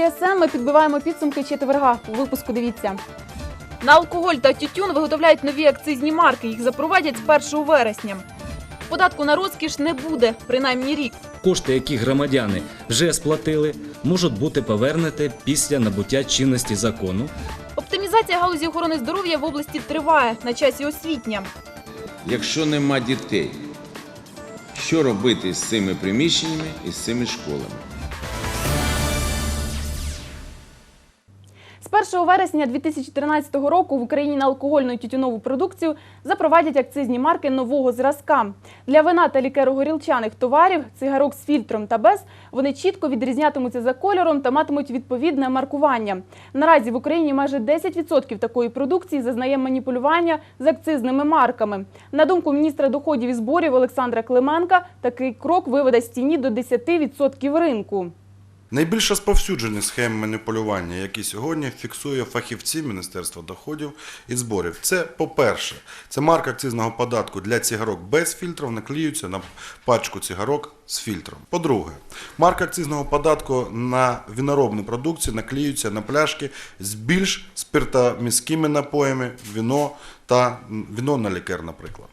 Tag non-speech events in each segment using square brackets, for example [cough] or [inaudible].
ЧСМ. Ми підбиваємо підсумки четверга. У випуску дивіться. На алкоголь та тютюн виготовляють нові акцизні марки. Їх запровадять з 1 вересня. Податку на розкіш не буде, принаймні рік. Кошти, які громадяни вже сплатили, можуть бути повернуті після набуття чинності закону Оптимізація галузі охорони здоров'я в області триває на часі освітня. Якщо нема дітей, що робити з цими приміщеннями і з цими школами? 1 вересня 2013 року в Україні на алкогольну і тютюнову продукцію запровадять акцизні марки нового зразка. Для вина та лікеро-горілчаних товарів, цигарок з фільтром та без, вони чітко відрізнятимуться за кольором та матимуть відповідне маркування. Наразі в Україні майже 10% такої продукції зазнає маніпулювання з акцизними марками. На думку міністра доходів і зборів Олександра Клименка, такий крок виведе з тіні до 10% ринку. Найбільш розповсюджені схеми маніпулювання, які сьогодні фіксує фахівці Міністерства доходів і зборів. Це, по-перше, це марка акцизного податку для цигарок без фільтрів наклеюється на пачку цигарок з фільтром. По-друге, марка акцизного податку на віноробну продукцію наклеюється на пляшки з більш спиртоміськими напоями, віно та віно на лікер, наприклад.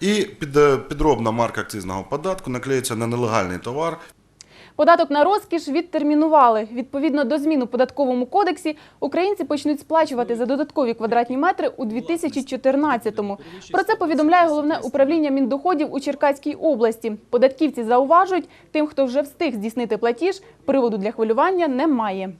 І е, підробна марка акцизного податку наклеюється на нелегальний товар Податок на розкіш відтермінували. Відповідно до змін у податковому кодексі, українці почнуть сплачувати за додаткові квадратні метри у 2014-му. Про це повідомляє головне управління міндоходів у Черкаській області. Податківці зауважують, тим, хто вже встиг здійснити платіж, приводу для хвилювання немає.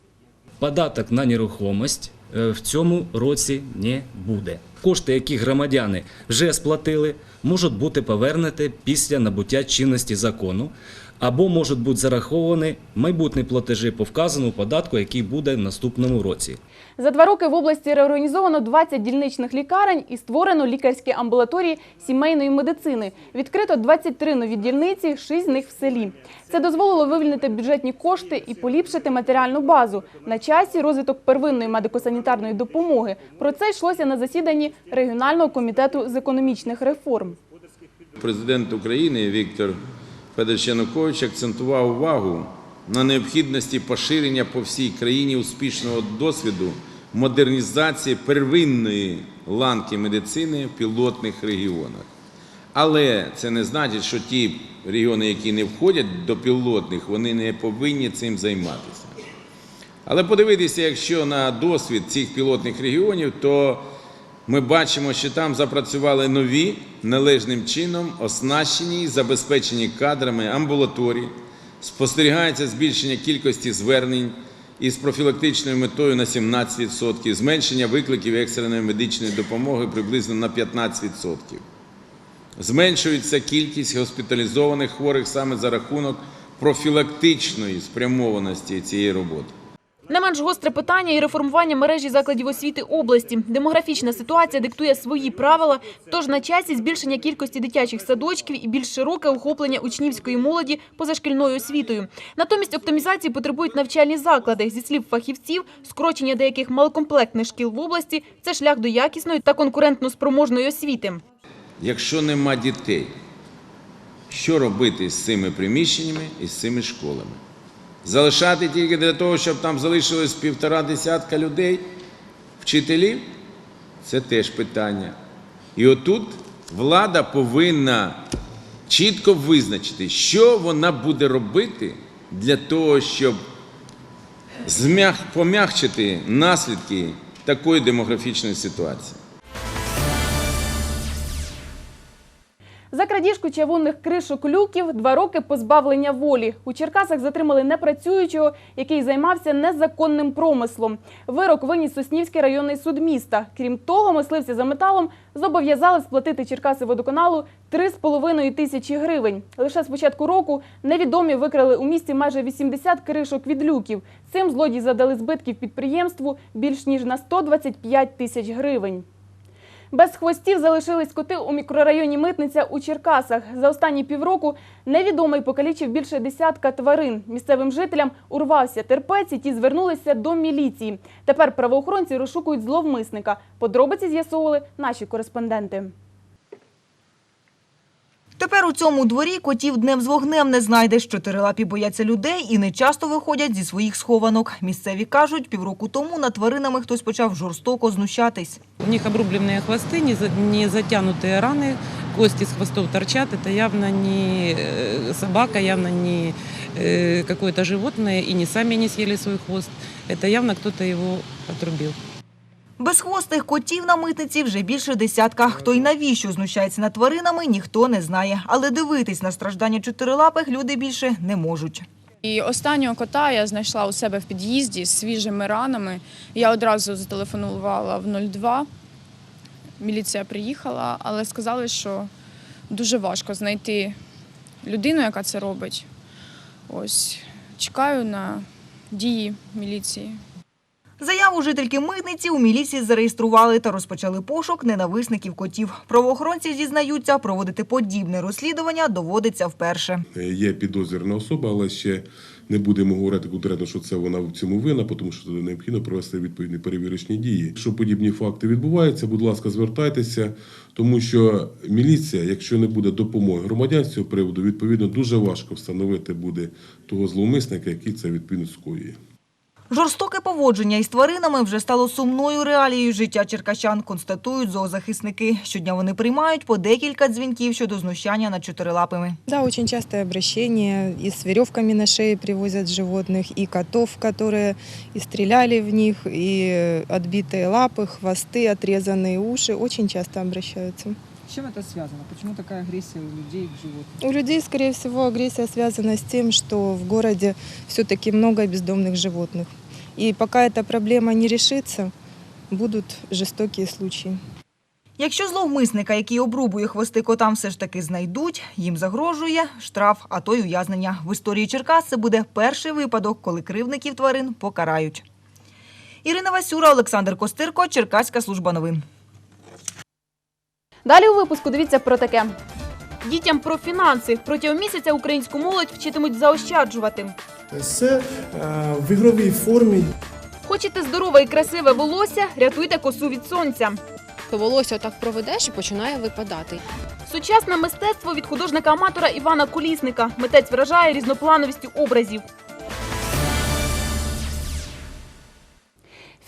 податок на нерухомість е, в цьому році не буде. Кошти, які громадяни вже сплатили, можуть бути повернуті після набуття чинності закону або можуть бути зараховані майбутні платежі по вказаному податку, який буде в наступному році. За два роки в області реорганізовано 20 дільничних лікарень і створено лікарські амбулаторії сімейної медицини. Відкрито 23 нові дільниці, 6 з них в селі. Це дозволило вивільнити бюджетні кошти і поліпшити матеріальну базу. На часі розвиток первинної медико-санітарної допомоги. Про це йшлося на засіданні регіонального комітету з економічних реформ. Президент України Віктор Федорович Янукович акцентував увагу на необхідності поширення по всій країні успішного досвіду модернізації первинної ланки медицини в пілотних регіонах. Але це не значить, що ті регіони, які не входять до пілотних, вони не повинні цим займатися. Але подивитися, якщо на досвід цих пілотних регіонів, то ми бачимо, що там запрацювали нові належним чином оснащені і забезпечені кадрами амбулаторії, спостерігається збільшення кількості звернень із профілактичною метою на 17%, зменшення викликів екстреної медичної допомоги приблизно на 15%. Зменшується кількість госпіталізованих хворих саме за рахунок профілактичної спрямованості цієї роботи. Не менш гостре питання і реформування мережі закладів освіти області. Демографічна ситуація диктує свої правила, тож на часі збільшення кількості дитячих садочків і більш широке охоплення учнівської молоді позашкільною освітою. Натомість оптимізації потребують навчальні заклади. Зі слів фахівців, скорочення деяких малокомплектних шкіл в області – це шлях до якісної та конкурентно спроможної освіти. Якщо нема дітей, що робити з цими приміщеннями і з цими школами? Залишати тільки для того, щоб там залишилось півтора десятка людей, вчителів? Це теж питання. І отут влада повинна чітко визначити, що вона буде робити для того, щоб змяг... пом'якчити наслідки такої демографічної ситуації. Крадіжку чавунних кришок люків два роки позбавлення волі. У Черкасах затримали непрацюючого, який займався незаконним промислом. Вирок виніс Соснівський районний суд міста. Крім того, мисливці за металом зобов'язали сплатити Черкаси водоканалу 3,5 тисячі гривень. Лише з початку року невідомі викрали у місті майже 80 кришок від люків. Цим злодії задали збитків підприємству більш ніж на 125 тисяч гривень. Без хвостів залишились коти у мікрорайоні Митниця у Черкасах. За останні півроку невідомий покалічив більше десятка тварин. Місцевим жителям урвався терпець, і ті звернулися до міліції. Тепер правоохоронці розшукують зловмисника. Подробиці з'ясовували наші кореспонденти. Тепер у цьому дворі котів днем з вогнем не знайдеш. Чотирилапі бояться людей і не часто виходять зі своїх схованок. Місцеві кажуть, півроку тому над тваринами хтось почав жорстоко знущатись. У них обрубленные хвосты, не за- не затянутые раны, кости с хвостов торчат. Это явно не э, собака, явно не э, какое-то животное, и не сами не съели свой хвост. Это явно кто-то его отрубил. Безхвостих котів на митниці вже більше десятка. Хто й навіщо знущається над тваринами, ніхто не знає. Але дивитись на страждання чотирилапих люди більше не можуть. І останнього кота я знайшла у себе в під'їзді з свіжими ранами. Я одразу зателефонувала в 02. Міліція приїхала, але сказали, що дуже важко знайти людину, яка це робить. Ось чекаю на дії міліції. Заяву жительки митниці у міліції зареєстрували та розпочали пошук ненависників котів. Правоохоронці зізнаються, проводити подібне розслідування доводиться вперше. Е, Є підозрювана особа, але ще не будемо говорити конкретно, що це вона в цьому вина, тому що необхідно провести відповідні перевірочні дії. Якщо подібні факти відбуваються, будь ласка, звертайтеся, тому що міліція, якщо не буде допомоги громадян з цього приводу, відповідно дуже важко встановити буде того зловмисника, який це відповідно скоює. Жорстоке поводження із тваринами вже стало сумною реалією життя черкащан, констатують зоозахисники. Щодня вони приймають по декілька дзвінків щодо знущання над чотирилапими. Да, очень частое обращение. И с веревками на шее привозят животных, и котов, которые и стреляли в них, и отбитые лапы, хвосты, отрезанные уши. Очень часто обращаются. С чем это связано? Почему такая агрессия у людей к животным? У людей, скорее всего, агрессия связана с тем, что в городе все-таки много бездомных животных. И пока эта проблема не решится, будут жестокие случаи. Якщо зловмисника, який обрубує хвости котам, все ж таки знайдуть, їм загрожує штраф, а то й ув'язнення. В історії Черкас це буде перший випадок, коли кривдників тварин покарають. Ірина Васюра, Олександр Костирко, Черкаська служба новин. Далі у випуску дивіться про таке. Дітям про фінанси. Протягом місяця українську молодь вчитимуть заощаджувати. Це е, в ігровій формі. Хочете здорове і красиве волосся? Рятуйте косу від сонця. то волосся отак проведеш і починає випадати. Сучасне мистецтво від художника-аматора Івана Колісника. Митець вражає різноплановістю образів.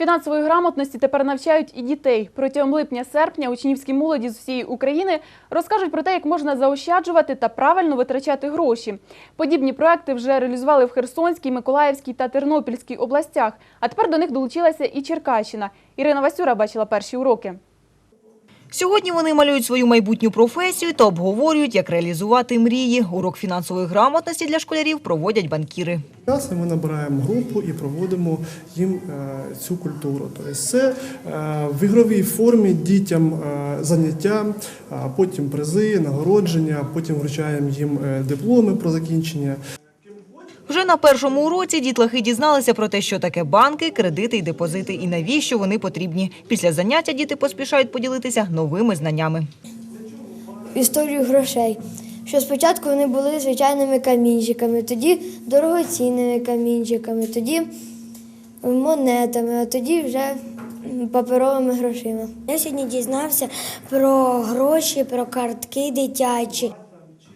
Фінансової грамотності тепер навчають і дітей. Протягом липня-серпня учнівські молоді з усієї України розкажуть про те, як можна заощаджувати та правильно витрачати гроші. Подібні проекти вже реалізували в Херсонській, Миколаївській та Тернопільській областях. А тепер до них долучилася і Черкащина. Ірина Васюра бачила перші уроки. Сьогодні вони малюють свою майбутню професію та обговорюють, як реалізувати мрії. Урок фінансової грамотності для школярів проводять банкіри. Часом ми набираємо групу і проводимо їм е, цю культуру. Тобто це е, в ігровій формі дітям е, заняття, потім призи, нагородження, потім вручаємо їм дипломи про закінчення. Вже на першому уроці дітлахи дізналися про те, що таке банки, кредити і депозити, і навіщо вони потрібні. Після заняття діти поспішають поділитися новими знаннями. історію грошей. Що спочатку вони були звичайними камінчиками, тоді дорогоцінними камінчиками, тоді монетами, а тоді вже паперовими грошима. Я сьогодні дізнався про гроші, про картки дитячі.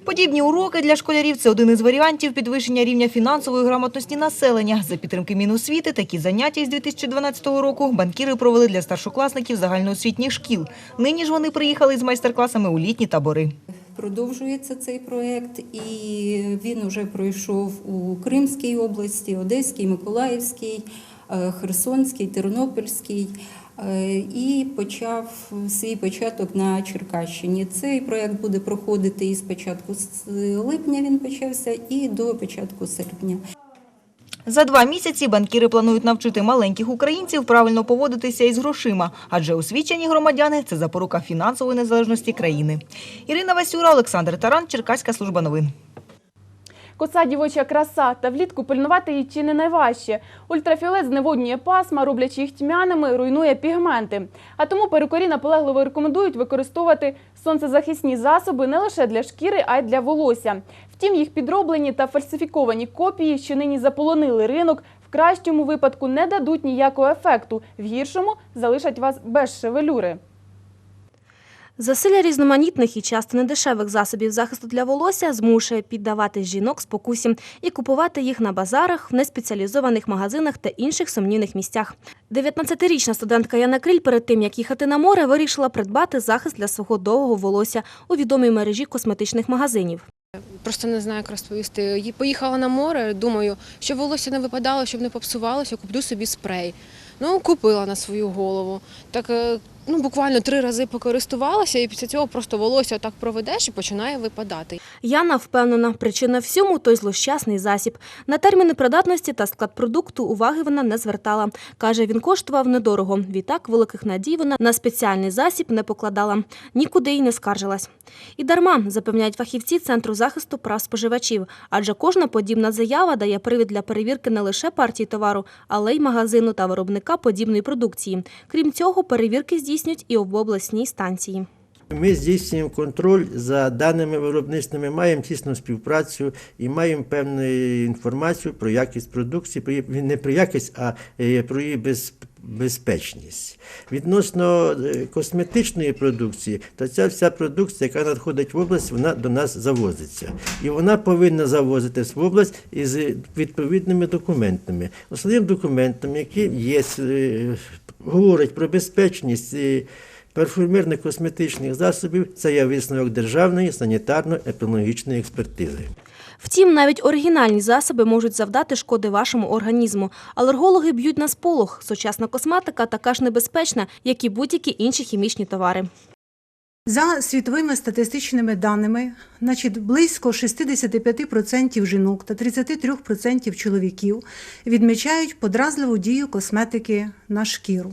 Подібні уроки для школярів це один із варіантів підвищення рівня фінансової грамотності населення. За підтримки Міносвіти такі заняття із 2012 року банкіри провели для старшокласників загальноосвітніх шкіл. Нині ж вони приїхали з майстер-класами у літні табори. Продовжується цей проєкт, і він вже пройшов у Кримській області, Одеській, Миколаївській, е, Херсонській, Тернопільській е, і почав свій початок на Черкащині. Цей проєкт буде проходити із початку липня він почався і до початку серпня. За два місяці банкіри планують навчити маленьких українців правильно поводитися із грошима, адже освічені громадяни це запорука фінансової незалежності країни. Ірина Васюра, Олександр Таран, Черкаська служба новин. Коса дівоча краса, та влітку пильнувати її чи не найважче. Ультрафіолет зневоднює пасма, роблячи їх тьмяними, руйнує пігменти. А тому перукарі наполегливо рекомендують використовувати сонцезахисні засоби не лише для шкіри, а й для волосся. Втім, їх підроблені та фальсифіковані копії, що нині заполонили ринок, в кращому випадку не дадуть ніякого ефекту, в гіршому залишать вас без шевелюри. Засилля різноманітних і часто недешевих засобів захисту для волосся змушує піддавати жінок спокусі і купувати їх на базарах, в неспеціалізованих магазинах та інших сумнівних місцях. 19-річна студентка Яна Криль перед тим, як їхати на море, вирішила придбати захист для свого довгого волосся у відомій мережі косметичних магазинів. Просто не знаю, як розповісти. Поїхала на море, думаю, щоб волосся не випадало, щоб не попсувалося, куплю собі спрей. Ну, купила на свою голову. Так е, ну, буквально три рази покористувалася, і після цього просто волосся так проведеш і починає випадати. Яна впевнена, причина всьому той злощасний засіб. На терміни придатності та склад продукту уваги вона не звертала. Каже, він коштував недорого. Відтак великих надій вона на спеціальний засіб не покладала. Нікуди й не скаржилась. І дарма, запевняють фахівці Центру захисту прав споживачів. Адже кожна подібна заява дає привід для перевірки не лише партії товару, але й магазину та виробника подібної продукції. Крім цього, перевірки здійснюють і в обласній станції. Ми здійснюємо контроль за даними виробництвами, маємо тісну співпрацю і маємо певну інформацію про якість продукції, не про якість, а е, про її без, безпечність. Відносно е, косметичної продукції, то ця вся продукція, яка надходить в область, вона до нас завозиться. І вона повинна завозитись в область із відповідними документами. Основним документом, який є, е, говорить про безпечність. Парфюмерних косметичних засобів це є висновок державної санітарно-епідеміологічної експертизи. Втім, навіть оригінальні засоби можуть завдати шкоди вашому організму. Алергологи б'ють на сполох. Сучасна косметика така ж небезпечна, як і будь-які інші хімічні товари. За світовими статистичними даними, значить, близько 65% жінок та 33% чоловіків відмічають подразливу дію косметики на шкіру.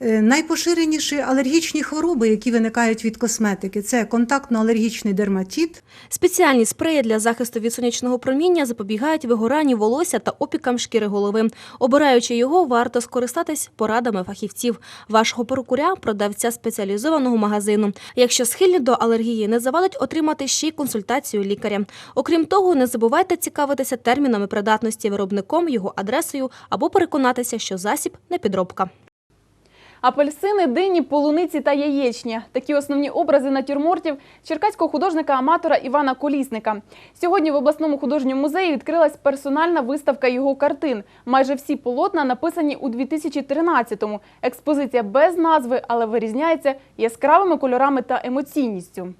Е, Найпоширеніші алергічні хвороби, які виникають від косметики, це контактно-алергічний дерматит, Спеціальні спреї для захисту від сонячного проміння запобігають вигоранню волосся та опікам шкіри голови. Обираючи його, варто скористатись порадами фахівців, вашого перукуря, продавця спеціалізованого магазину. Якщо схильні до алергії, не завадить отримати ще й консультацію лікаря. Окрім того, не забувайте цікавитися термінами придатності виробником, його адресою або переконатися, що засіб не підробка. Апельсини, дині, полуниці та яєчні – такі основні образи натюрмортів черкаського художника-аматора Івана Колісника. Сьогодні в обласному художньому музеї відкрилась персональна виставка його картин. Майже всі полотна написані у 2013-му. Експозиція без назви, але вирізняється яскравими кольорами та емоційністю.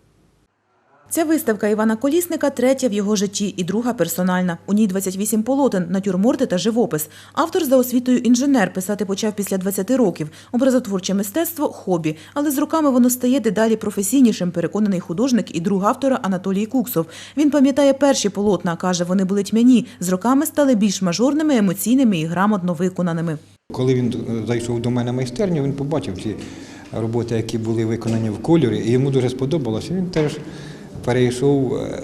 Ця виставка Івана Колісника третя в його житті і друга персональна. У ній 28 полотен, натюрморти та живопис. Автор за освітою інженер писати почав після 20 років. Образотворче мистецтво хобі, але з роками воно стає дедалі професійнішим, переконаний художник і друг автора Анатолій Куксов. Він пам'ятає перші полотна, каже, вони були тьмяні, з роками стали більш мажорними, емоційними і грамотно виконаними. Коли він зайшов до мене в майстерню, він побачив ці роботи, які були виконані в кольорі, і йому дуже сподобалося. Він теж перейшов, е,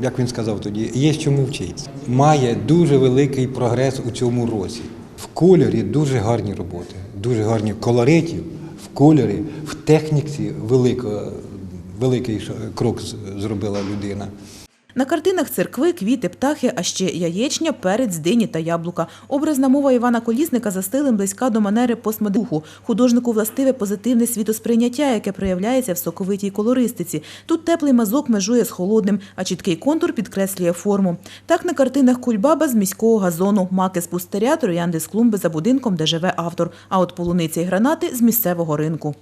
як він сказав тоді, є чому вчитися. Має дуже великий прогрес у цьому році. В кольорі дуже гарні роботи, дуже гарні колоритів, в кольорі, в техніці велика, великий крок зробила людина. На картинах церкви, квіти, птахи, а ще яєчня, перець, дині та яблука. Образна мова Івана Колісника за стилем близька до манери постмодуху. Художнику властиве позитивне світосприйняття, яке проявляється в соковитій колористиці. Тут теплий мазок межує з холодним, а чіткий контур підкреслює форму. Так на картинах кульбаба з міського газону, маки з пустиря, троянди з клумби за будинком, де живе автор. А от полуниці й гранати з місцевого ринку.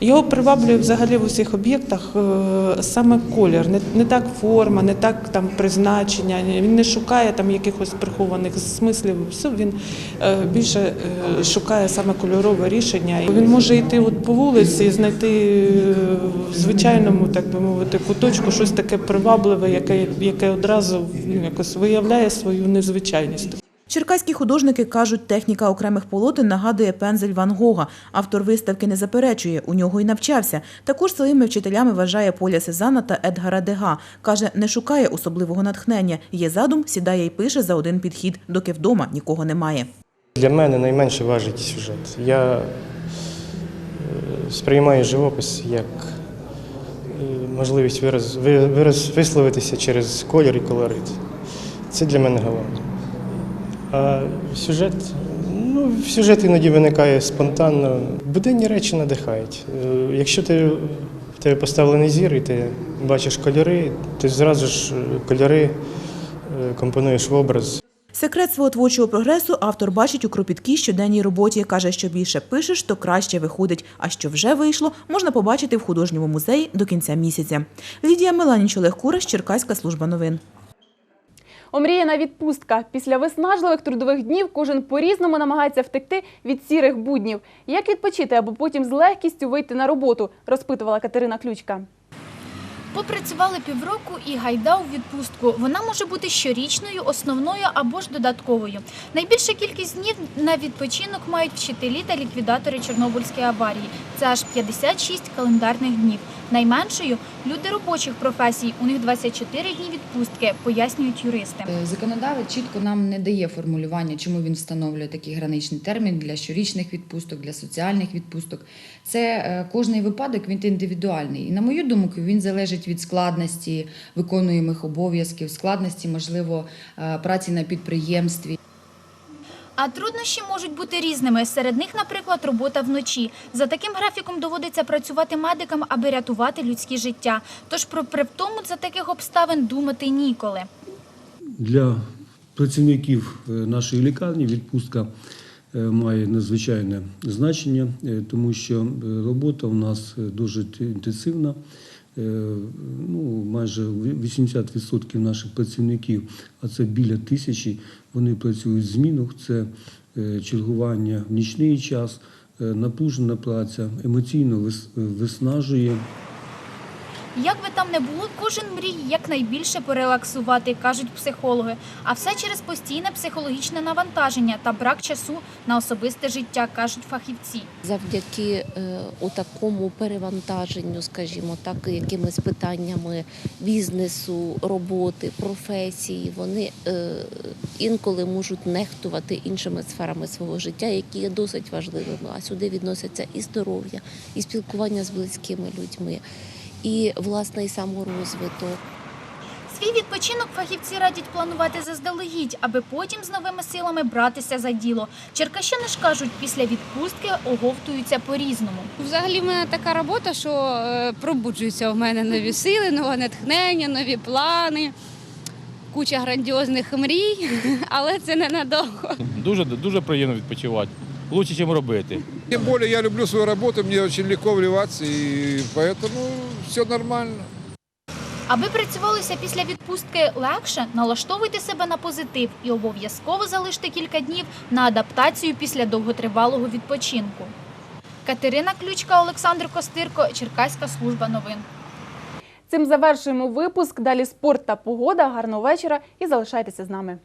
Його приваблює взагалі в усіх об'єктах е, саме колір, не, так форма, не так там призначення. Він не шукає там якихось прихованих смислів. Все він е, більше е, шукає саме кольорове рішення. Він може йти от по вулиці і знайти в звичайному, так би мовити, куточку щось таке привабливе, яке, яке одразу ну, якось виявляє свою незвичайність. Черкаські художники кажуть, техніка окремих полотен нагадує пензель Ван Гога. Автор виставки не заперечує, у нього й навчався. Також своїми вчителями вважає Поля Сезана та Едгара Дега. Каже, не шукає особливого натхнення. Є задум, сідає і пише за один підхід, доки вдома нікого немає. Для мене найменше важить сюжет. Я е, сприймаю живопис як е, можливість вираз, вираз, висловитися через колір і колорит. Це для мене головне. А сюжет, ну, сюжет іноді виникає спонтанно. Буденні речі надихають. Е, Якщо ти в тебе поставлений зір і ти бачиш кольори, ти зразу ж е, кольори е, компонуєш в образ. Секрет свого творчого прогресу автор бачить у кропіткій щоденній роботі. Каже, що більше пишеш, то краще виходить. А що вже вийшло, можна побачити в художньому музеї до кінця місяця. Лідія Меланіч, Олег Кураш, Черкаська служба новин. Омріяна відпустка. Після виснажливих трудових днів кожен по-різному намагається втекти від сірих буднів. Як відпочити, аби потім з легкістю вийти на роботу, розпитувала Катерина Ключка. Попрацювали півроку і гайда у відпустку. Вона може бути щорічною, основною або ж додатковою. Найбільша кількість днів на відпочинок мають вчителі та ліквідатори Чорнобильської аварії. Це аж 56 календарних днів. Найменшою люди робочих професій. У них 24 дні відпустки, пояснюють юристи. Е, Законодавець чітко нам не дає формулювання, чому він встановлює такий граничний термін для щорічних відпусток, для соціальних відпусток. Це е, кожний випадок він індивідуальний. І на мою думку, він залежить від складності виконуємих обов'язків, складності, можливо, е, праці на підприємстві. А труднощі можуть бути різними. Серед них, наприклад, робота вночі. За таким графіком доводиться працювати медикам, аби рятувати людські життя. Тож про привтому за таких обставин думати ніколи. Для працівників е, нашої лікарні відпустка е, має надзвичайне значення, е, тому що робота у нас дуже інтенсивна. Е, Ну, майже 80% наших працівників, а це біля тисячі, вони працюють в змінах. Це е, чергування в нічний час, е, напружена праця, емоційно виснажує. Як би там не було, кожен мріє якнайбільше порелаксувати, кажуть психологи. А все через постійне психологічне навантаження та брак часу на особисте життя, кажуть фахівці. завдяки е, такому перевантаженню, скажімо так, якимись питаннями бізнесу, роботи, професії, вони е, інколи можуть нехтувати іншими сферами свого життя, які є досить важливими. А сюди відносяться і здоров'я, і спілкування з близькими людьми, і власне і саморозвиток. Свій відпочинок фахівці радять планувати заздалегідь, аби потім з новими силами братися за діло. Черкащани ж кажуть, після відпустки оговтуються по-різному. Взагалі в мене така робота, що е, пробуджуються в мене нові сили, нове натхнення, нові плани, куча грандіозних мрій, [laughs] але це ненадовго. Дуже дуже приємно відпочивати. Лучше, ніж робити. Тем более я люблю свою работу, мне очень легко вливаться, и поэтому все нормально. Аби працювалося після відпустки легше, налаштовуйте себе на позитив і обов'язково залиште кілька днів на адаптацію після довготривалого відпочинку. Катерина Ключка, Олександр Костирко, Черкаська служба новин. Цим завершуємо випуск. Далі спорт та погода. Гарного вечора і залишайтеся з нами.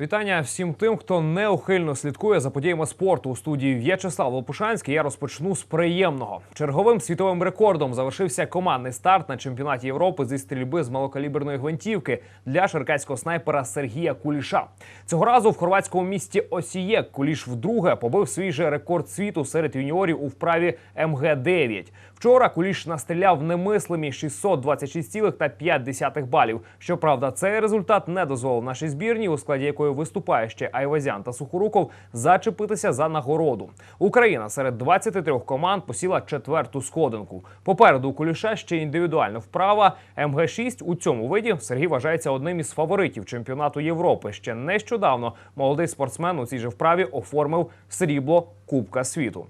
Вітання всім тим, хто неухильно слідкує за подіями спорту у студії В'ячеслав Лопушанський. Я розпочну з приємного. Черговим світовим рекордом завершився командний старт на чемпіонаті Європи зі стрільби з малокаліберної гвинтівки для шеркацького снайпера Сергія Куліша. Цього разу в хорватському місті Осієк Куліш вдруге побив свій же рекорд світу серед юніорів у вправі МГ-9. Вчора Куліш настріляв немислимі 626,5 балів. Щоправда, цей результат не дозволив нашій збірні, у складі якої виступає ще Айвазян та Сухоруков, зачепитися за нагороду. Україна серед 23 команд посіла четверту сходинку. Попереду Куліша ще індивідуальна вправа. МГ-6 у цьому виді Сергій вважається одним із фаворитів чемпіонату Європи. Ще нещодавно молодий спортсмен у цій же вправі оформив срібло Кубка світу.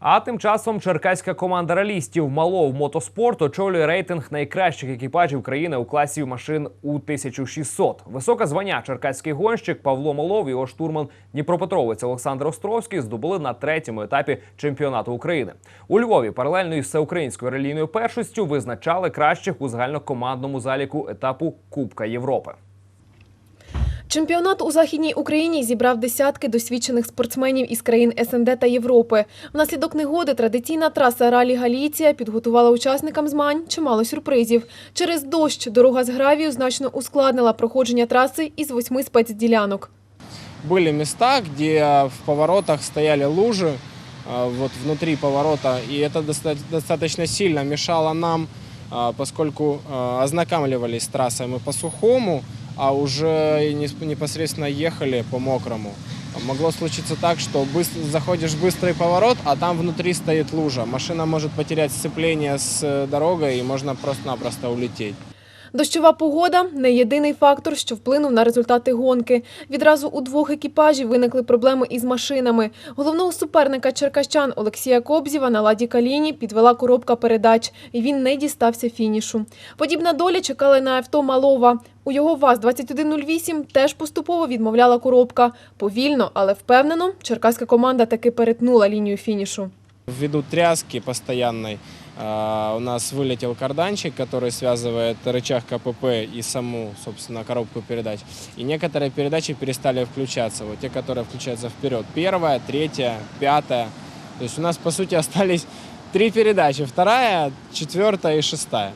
А тим часом черкаська команда ралістів Малов Мотоспорт очолює рейтинг найкращих екіпажів країни у класі машин у 1600. Високе звання черкаський гонщик Павло Малов і його штурман Дніпропетровець Олександр Островський здобули на третьому етапі чемпіонату України. У Львові паралельно із всеукраїнською релійною першістю визначали кращих у загальнокомандному заліку етапу Кубка Європи. Чемпіонат у Західній Україні зібрав десятки досвідчених спортсменів із країн СНД та Європи. Внаслідок негоди традиційна траса Ралі Галіція підготувала учасникам змагань чимало сюрпризів. Через дощ дорога з гравію значно ускладнила проходження траси із восьми спецділянок. Были места, где в поворотах стояли лужи, а, вот внутри поворота, и это доста- достаточно сильно мешало нам, а, поскольку а, ознакомливались с трассой мы по сухому, А уже непосредственно ехали по мокрому. Могло случиться так, что быс- заходишь в быстрый поворот, а там внутри стоит лужа. Машина может потерять сцепление с э, дорогой, и можно просто-напросто улететь. Дощова погода не єдиний фактор, що вплинув на результати гонки. Відразу у двох екіпажів виникли проблеми із машинами. Головного суперника черкащан Олексія Кобзєва на ладі Каліні підвела коробка передач, і він не дістався фінішу. Подібна доля чекала на авто Малова. У його ВАЗ-2108 теж поступово відмовляла коробка. Повільно, але впевнено, черкаська команда таки перетнула лінію фінішу. Ввиду тряски постоянной а, у нас вылетел карданчик, который связывает рычаг КПП и саму, собственно, коробку передач. И некоторые передачи перестали включаться. Вот те, которые включаются вперед. Первая, третья, пятая. То есть у нас, по сути, остались три передачи. Вторая, четвертая и шестая.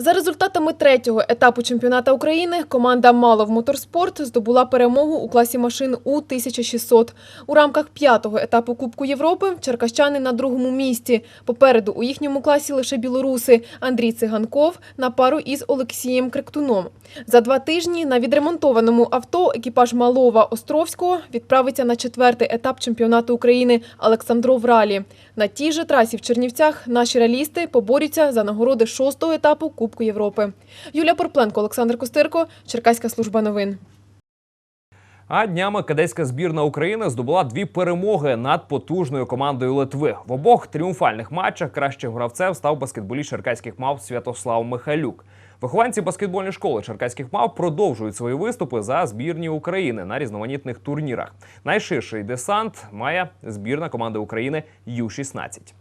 За результатами третього етапу чемпіоната України команда Малов Моторспорт здобула перемогу у класі машин У-1600. У рамках п'ятого етапу Кубку Європи черкащани на другому місці. Попереду у їхньому класі лише білоруси Андрій Циганков на пару із Олексієм Криктуном. За два тижні на відремонтованому авто екіпаж Малова Островського відправиться на четвертий етап чемпіонату України Олександров Ралі. На тій же трасі в Чернівцях наші реалісти поборються за нагороди шостого етапу Кубку Європи. Юлія Порпленко, Олександр Костирко, Черкаська служба новин. А днями кадетська збірна України здобула дві перемоги над потужною командою Литви. В обох тріумфальних матчах кращим гравцем став баскетболіст черкаських мав Святослав Михайлюк. Вихованці баскетбольної школи черкаських мав продовжують свої виступи за збірні України на різноманітних турнірах. Найширший десант має збірна команди України Ю-16.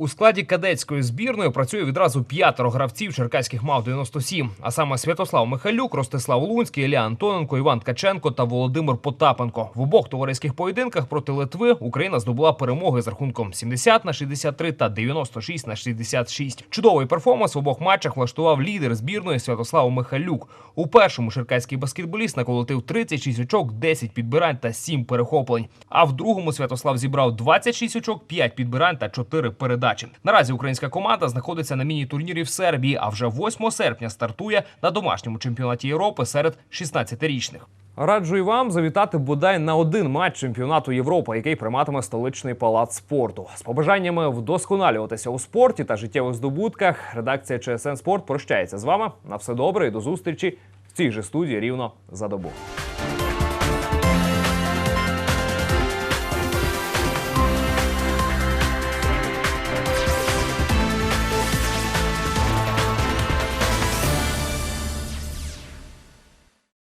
У складі кадетської збірної працює відразу п'ятеро гравців черкаських мав 97, а саме Святослав Михайлюк, Ростислав Лунський, Ілля Антоненко, Іван Ткаченко та Володимир Потапенко. В обох товариських поєдинках проти Литви Україна здобула перемоги з рахунком 70 на 63 та 96 на 66. Чудовий перформанс в обох матчах влаштував лідер збірної Святослав Михайлюк. У першому черкаський баскетболіст наколотив 36 очок, 10 підбирань та 7 перехоплень. А в другому Святослав зібрав 26 очок, 5 підбирань та 4 передачі. Наразі українська команда знаходиться на міні-турнірі в Сербії, а вже 8 серпня стартує на домашньому чемпіонаті Європи серед 16-річних. Раджу і вам завітати бодай на один матч чемпіонату Європи, який прийматиме столичний палац спорту. З побажаннями вдосконалюватися у спорті та життєвих здобутках. Редакція ЧСН Спорт прощається з вами. На все добре і до зустрічі в цій же студії рівно за добу.